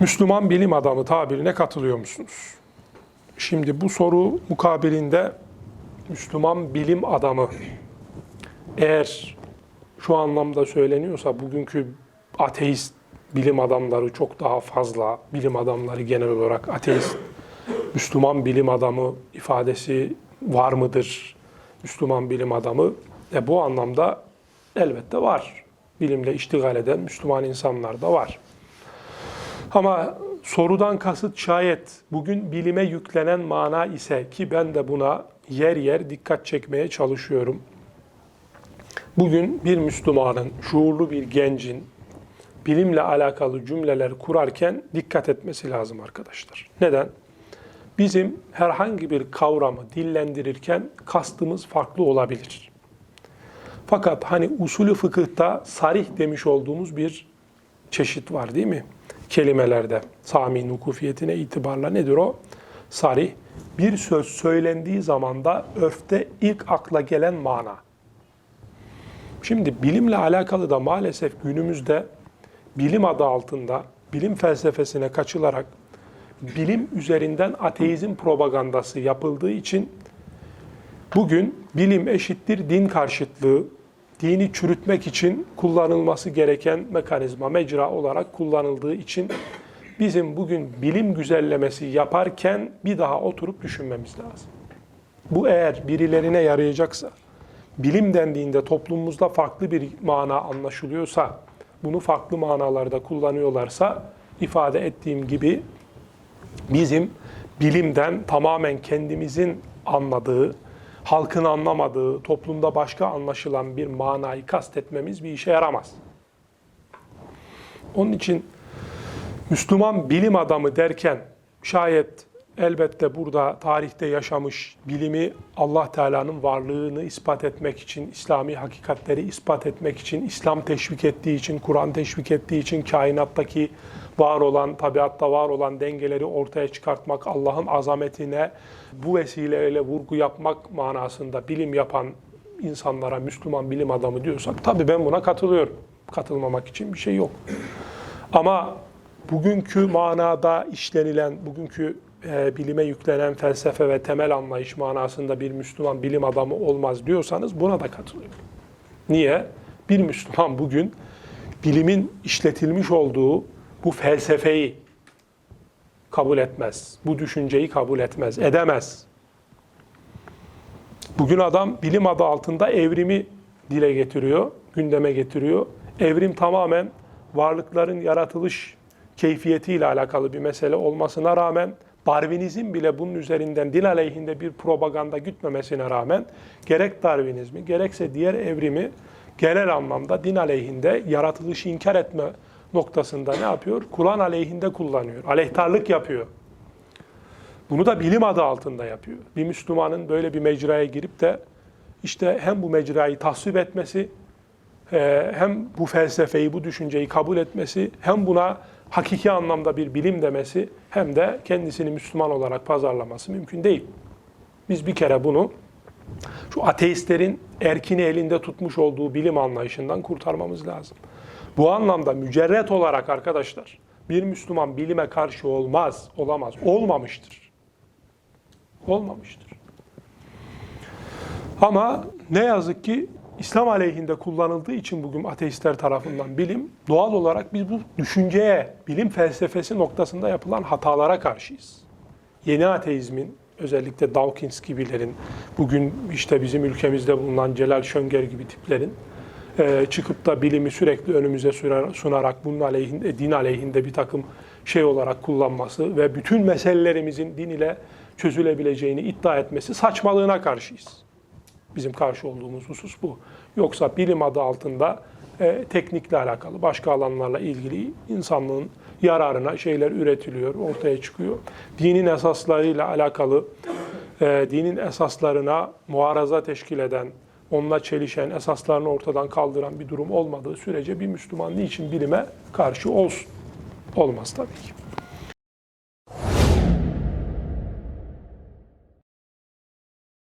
Müslüman bilim adamı tabirine katılıyor musunuz? Şimdi bu soru mukabilinde Müslüman bilim adamı eğer şu anlamda söyleniyorsa bugünkü ateist bilim adamları çok daha fazla, bilim adamları genel olarak ateist, Müslüman bilim adamı ifadesi var mıdır? Müslüman bilim adamı e bu anlamda elbette var. Bilimle iştigal eden Müslüman insanlar da var. Ama sorudan kasıt şayet bugün bilime yüklenen mana ise ki ben de buna yer yer dikkat çekmeye çalışıyorum. Bugün bir Müslümanın, şuurlu bir gencin bilimle alakalı cümleler kurarken dikkat etmesi lazım arkadaşlar. Neden? Bizim herhangi bir kavramı dillendirirken kastımız farklı olabilir. Fakat hani usulü fıkıhta sarih demiş olduğumuz bir çeşit var değil mi? Kelimelerde sami nukufiyetine itibarla nedir o? Sarih bir söz söylendiği zaman da örfte ilk akla gelen mana. Şimdi bilimle alakalı da maalesef günümüzde bilim adı altında bilim felsefesine kaçılarak bilim üzerinden ateizm propagandası yapıldığı için bugün bilim eşittir din karşıtlığı, dini çürütmek için kullanılması gereken mekanizma, mecra olarak kullanıldığı için bizim bugün bilim güzellemesi yaparken bir daha oturup düşünmemiz lazım. Bu eğer birilerine yarayacaksa, bilim dendiğinde toplumumuzda farklı bir mana anlaşılıyorsa, bunu farklı manalarda kullanıyorlarsa ifade ettiğim gibi bizim bilimden tamamen kendimizin anladığı, halkın anlamadığı, toplumda başka anlaşılan bir manayı kastetmemiz bir işe yaramaz. Onun için Müslüman bilim adamı derken şayet elbette burada tarihte yaşamış bilimi Allah Teala'nın varlığını ispat etmek için, İslami hakikatleri ispat etmek için, İslam teşvik ettiği için, Kur'an teşvik ettiği için kainattaki var olan, tabiatta var olan dengeleri ortaya çıkartmak, Allah'ın azametine bu vesileyle vurgu yapmak manasında bilim yapan insanlara Müslüman bilim adamı diyorsak tabii ben buna katılıyorum. Katılmamak için bir şey yok. Ama bugünkü manada işlenilen, bugünkü e, bilime yüklenen felsefe ve temel anlayış manasında bir Müslüman bilim adamı olmaz diyorsanız buna da katılıyorum. Niye? Bir Müslüman bugün bilimin işletilmiş olduğu bu felsefeyi kabul etmez. Bu düşünceyi kabul etmez, edemez. Bugün adam bilim adı altında evrimi dile getiriyor, gündeme getiriyor. Evrim tamamen varlıkların yaratılış keyfiyetiyle alakalı bir mesele olmasına rağmen Darwinizm bile bunun üzerinden din aleyhinde bir propaganda gütmemesine rağmen gerek Darwinizmi gerekse diğer evrimi genel anlamda din aleyhinde yaratılışı inkar etme noktasında ne yapıyor? Kur'an aleyhinde kullanıyor. Aleyhtarlık yapıyor. Bunu da bilim adı altında yapıyor. Bir Müslümanın böyle bir mecraya girip de işte hem bu mecrayı tasvip etmesi, e, hem bu felsefeyi, bu düşünceyi kabul etmesi, hem buna hakiki anlamda bir bilim demesi, hem de kendisini Müslüman olarak pazarlaması mümkün değil. Biz bir kere bunu şu ateistlerin erkini elinde tutmuş olduğu bilim anlayışından kurtarmamız lazım. Bu anlamda mücerret olarak arkadaşlar bir Müslüman bilime karşı olmaz, olamaz, olmamıştır. Olmamıştır. Ama ne yazık ki İslam aleyhinde kullanıldığı için bugün ateistler tarafından bilim, doğal olarak biz bu düşünceye, bilim felsefesi noktasında yapılan hatalara karşıyız. Yeni ateizmin, özellikle Dawkins gibilerin, bugün işte bizim ülkemizde bulunan Celal Şönger gibi tiplerin, e, çıkıp da bilimi sürekli önümüze sunarak bunun aleyhinde, din aleyhinde bir takım şey olarak kullanması ve bütün meselelerimizin din ile çözülebileceğini iddia etmesi saçmalığına karşıyız. Bizim karşı olduğumuz husus bu. Yoksa bilim adı altında e, teknikle alakalı, başka alanlarla ilgili insanlığın yararına şeyler üretiliyor, ortaya çıkıyor. Dinin esaslarıyla alakalı, e, dinin esaslarına muaraza teşkil eden, onunla çelişen, esaslarını ortadan kaldıran bir durum olmadığı sürece bir Müslüman niçin bilime karşı olsun? Olmaz tabii ki.